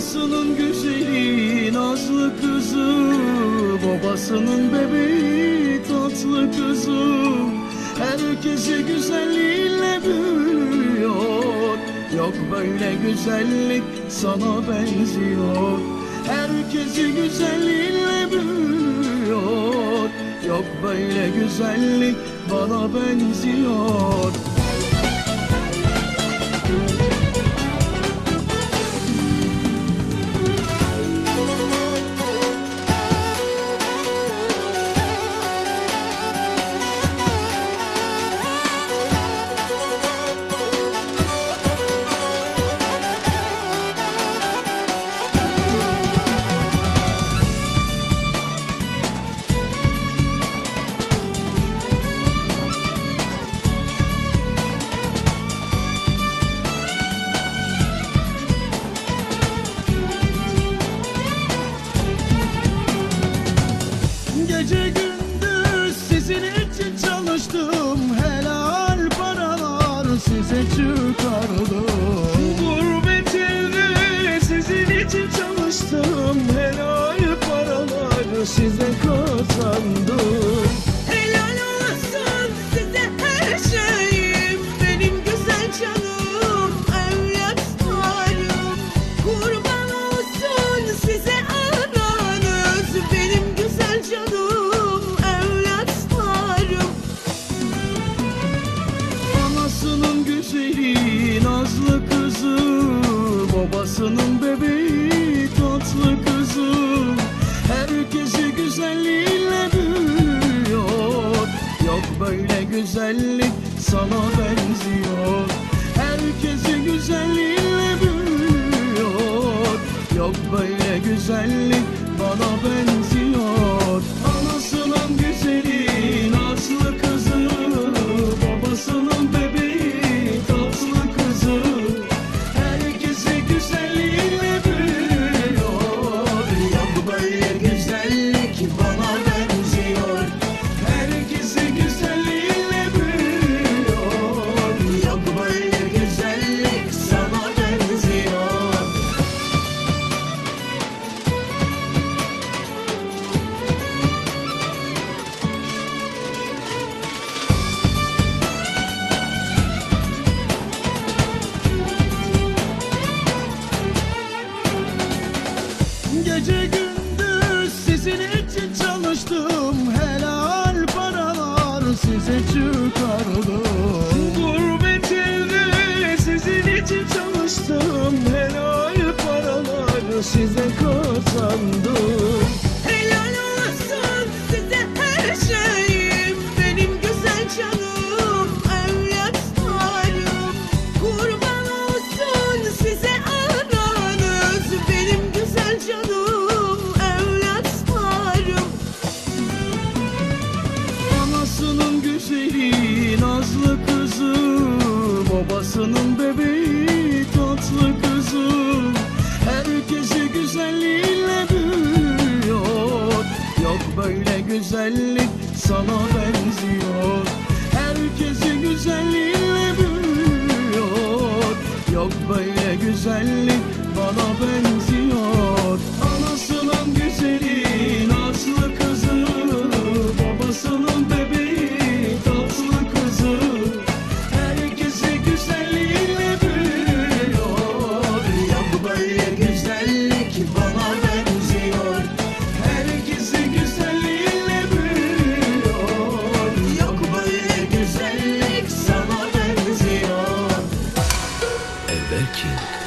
Anasının güzeli nazlı kızı. Babasının bebeği tatlı kızı. Herkesi güzelliğiyle büyüyor. Yok böyle güzellik sana benziyor. Herkesi güzelliğiyle büyüyor. Yok böyle güzellik bana benziyor size çıkardım. Gurbet elde sizin için çalıştım. Helal paralar size kazandım böyle güzellik Gece gündüz sizin için çalıştım. Helal paralar size çıkardım Babasının bebeği tatlı kızı. Herkesi güzelliğiyle büyüyor. Yok böyle güzellik sana benziyor. Herkesi güzelliğiyle büyüyor. Yok böyle güzellik bana benziyor böyle